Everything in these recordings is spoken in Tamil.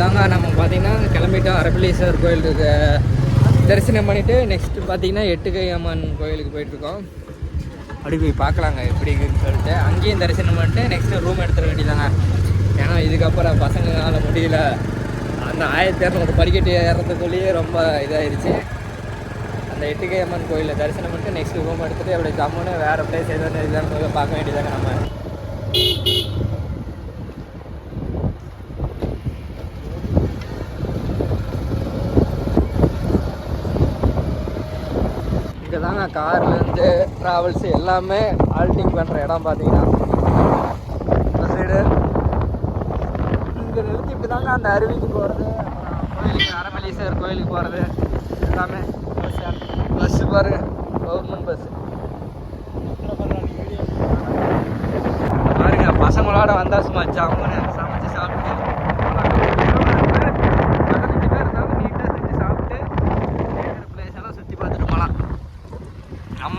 தாங்க நம்ம பார்த்தீங்கன்னா கிளம்பிட்டோம். அரபிலீஸ்வரர் கோயிலுக்கு தரிசனம் பண்ணிவிட்டு நெக்ஸ்ட் பார்த்தீங்கன்னா எட்டுக்கை அம்மன் கோயிலுக்கு போயிட்டுருக்கோம். அப்படி போய் பார்க்கலாங்க எப்படி இருக்குன்னு சொல்லிட்டு. அங்கேயும் தரிசனம் பண்ணிட்டு நெக்ஸ்ட்டு ரூம் எடுத்துட வேண்டியதாங்க ஏன்னா இதுக்கப்புறம் பசங்களால் முடியல. அந்த ஆயிரத்தி இரநூறு படிக்கட்டு ஏறதுக்குள்ளேயே ரொம்ப இதாயிருச்சு. அந்த எட்டுக்கை அம்மன் கோயிலில் தரிசனம் பண்ணிட்டு நெக்ஸ்ட் ரூம் எடுத்துகிட்டு அப்படி ஜம்முன்னு வேறு பிளேஸ் எதுவும் இல்லைன்னு பார்க்க வேண்டியதாங்க நம்ம. நான் கார்லேருந்து ட்ராவல்ஸ் எல்லாமே ஆல்டிங் பண்ணுற இடம் பார்த்தீங்கன்னா. இந்த சைடு இங்கே நிறுத்திட்டு தாங்க அந்த அருவிக்கு போகிறது கோயிலுக்கு அரமலீஸ்வரர் கோயிலுக்கு போகிறது எல்லாமே பஸ்ஸு பாரு கவர்மெண்ட் பஸ் பாருங்க பசங்களோட வந்தால் சும்மா ஜாமுன்னு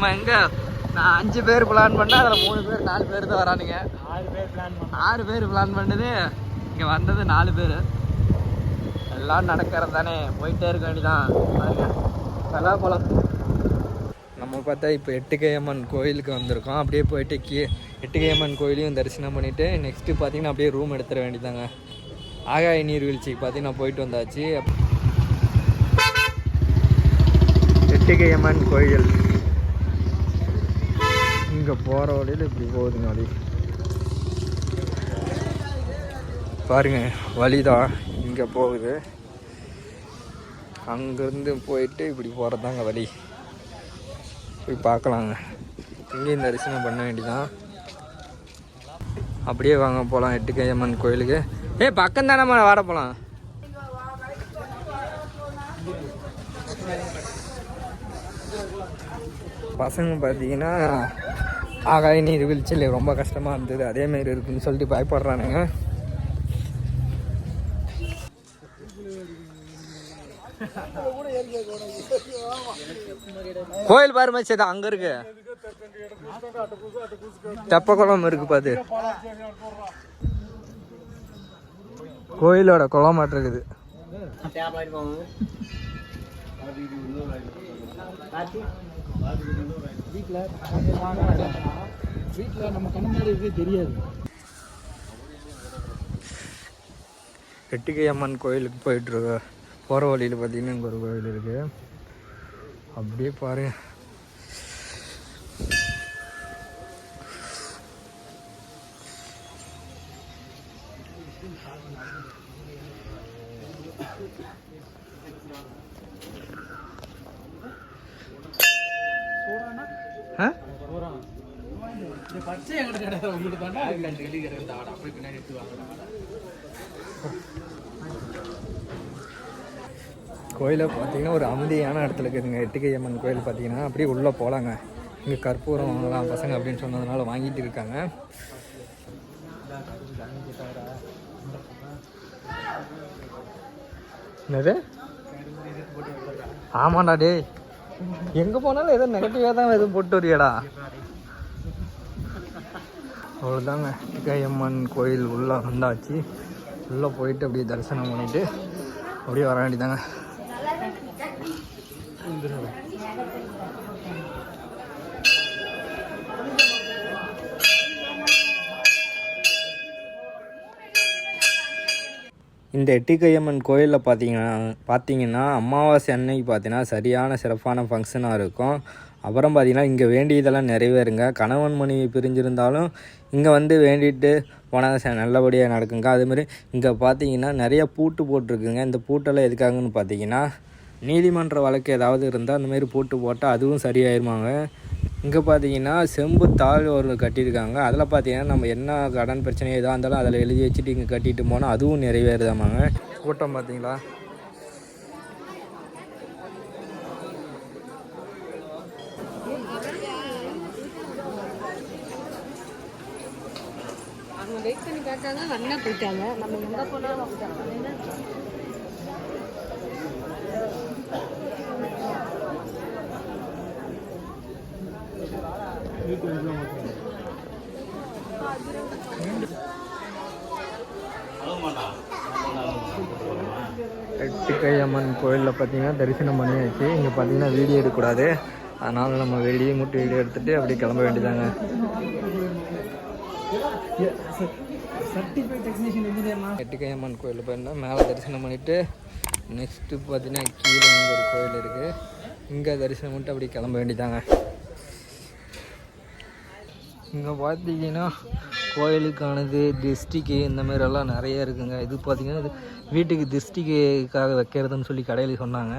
நம்ம எங்க? நான் அஞ்சு பேர் பிளான் பண்ணேன் அதில் மூணு பேர் நாலு பேர் தான் வரானுங்க. ஆறு பேர் பிளான் பண்ணோம். ஆறு பேர் பிளான் பண்ணது. இங்கே வந்தது நாலு பேர். எல்லாம் நடக்கிறது தானே. போயிட்டே இருக்க நல்லா போகலாம் நம்ம பார்த்தா இப்போ எட்டுக்கையம்மன் கோயிலுக்கு வந்திருக்கோம். அப்படியே போயிட்டு கீ எட்டுக்கையம்மன் கோயிலையும் தரிசனம் பண்ணிவிட்டு நெக்ஸ்ட்டு பார்த்தீங்கன்னா அப்படியே ரூம் எடுத்துட வேண்டியதாங்க ஆகாய நீர்வீழ்ச்சிக்கு பார்த்தீங்கன்னா போயிட்டு வந்தாச்சு. எட்டுக்கையம்மன் கோயில். இங்கே போகிற வழியில் இப்படி போகுதுங்க வழி பாருங்க வழிதான் இங்கே போகுது. அங்கேருந்து போயிட்டு இப்படி போகிறதாங்க வழி. போய் பார்க்கலாங்க. இங்கேயும் தரிசனம் பண்ண வேண்டிதான் அப்படியே வாங்க போகலாம் எட்டுக்கையம்மன் கோயிலுக்கு. ஏய் பக்கம் தானே வாட போகலாம் பசங்க பார்த்தீங்கன்னா ஆகாய நீர் வீழ்ச்சியில் ரொம்ப கஷ்டமாக இருந்தது அதேமாரி இருக்குன்னு சொல்லிட்டு பயப்படுறானுங்க. கோயில் பாரு மச்சி அது அங்கே இருக்கு. தெப்பக்குளம் இருக்கு பாத்து. கோயிலோட குளம் இருக்குது. வீட்டில் நம்ம கண்ணு இருக்கே தெரியாது எட்டுக்கை அம்மன் கோயிலுக்கு போயிட்டு இருக்க போகிற வழியில் பார்த்தீங்கன்னா இங்கே ஒரு கோயில் இருக்கு. அப்படியே பாருங்க. இந்த பச்சை எங்கிட்ட கிடையாது உங்களுக்கு தாண்டா ஆடா பின்னாடி எடுத்து கோயிலை பார்த்தீங்கன்னா ஒரு அமைதியான இடத்துல இருக்குதுங்க. எட்டுக்கை அம்மன் கோயில் பார்த்தீங்கன்னா அப்படியே உள்ளே போகலாங்க இங்கே கற்பூரம் வாங்கலாம் பசங்க அப்படின்னு சொன்னதுனால வாங்கிட்டு இருக்காங்க. என்னது? ஆமாண்டா டேய். எங்கே போனாலும் எதுவும் நெகட்டிவாக தான் எதுவும் போட்டு வரியடா? அவ்வளோதாங்க எட்டுக்கை அம்மன் கோயில் உள்ளே வந்தாச்சு. உள்ளே போயிட்டு அப்படியே தரிசனம் பண்ணிட்டு அப்படியே வர வேண்டியதாங்க இந்த எட்டிக்கையம்மன் கோயிலில் பார்த்தீங்கன்னா பார்த்தீங்கன்னா அமாவாசை அன்னைக்கு பார்த்தீங்கன்னா சரியான சிறப்பான ஃபங்க்ஷனாக இருக்கும். அப்புறம் பார்த்தீங்கன்னா இங்கே வேண்டியதெல்லாம் நிறைவேறுங்க. கணவன் மனைவி பிரிஞ்சிருந்தாலும் இங்கே வந்து வேண்டிட்டு போனால் நல்லபடியாக நடக்குங்க. அதுமாரி இங்கே பார்த்தீங்கன்னா நிறைய பூட்டு போட்டிருக்குங்க. இந்த பூட்டெல்லாம் எதுக்காகன்னு பார்த்தீங்கன்னா நீதிமன்ற வழக்கு ஏதாவது இருந்தால் அந்தமாரி பூட்டு போட்டால் அதுவும் சரியாயிருமாங்க. இங்கே பார்த்தீங்கன்னா செம்பு தாள் ஒரு கட்டியிருக்காங்க. அதில் பார்த்தீங்கன்னா நம்ம என்ன கடன் பிரச்சனை எதாக இருந்தாலும் அதில் எழுதி வச்சுட்டு இங்கே கட்டிட்டு போனால் அதுவும் நிறைவேறுதாமாங்க. கூட்டம் பார்த்தீங்களா அவங்க வெயிட் பண்ணி பார்த்தாங்க அண்ணா போயிட்டாங்க. நம்ம எங்கே போனாலும் எட்டுக்கை எட்டுக்கையம்மன் கோயிலில் பார்த்தீங்கன்னா தரிசனம் பண்ணியாச்சு. இங்கே பார்த்தீங்கன்னா வீடியோ எடுக்கக்கூடாது. அதனால் நம்ம வெளியே மட்டும் வீடியோ எடுத்துகிட்டு அப்படியே கிளம்ப வேண்டியதாங்க சர்டிஃபைட் அம்மன் எட்டுக்கையம்மன் கோயிலில் போயிருந்தா மேலே தரிசனம் பண்ணிவிட்டு நெக்ஸ்ட்டு பார்த்தீங்கன்னா கீழே இங்கே ஒரு கோயில் இருக்குது இங்கே தரிசனம் பண்ணிட்டு அப்படியே கிளம்ப வேண்டியதாங்க இங்கே பார்த்தீங்கன்னா கோயிலுக்கானது டிஸ்டிக்கு இந்த மாதிரி எல்லாம் நிறைய இருக்குங்க. இது பார்த்திங்கன்னா வீட்டுக்கு டிஸ்டிக்குக்காக வைக்கிறதுன்னு சொல்லி கடையில் சொன்னாங்க.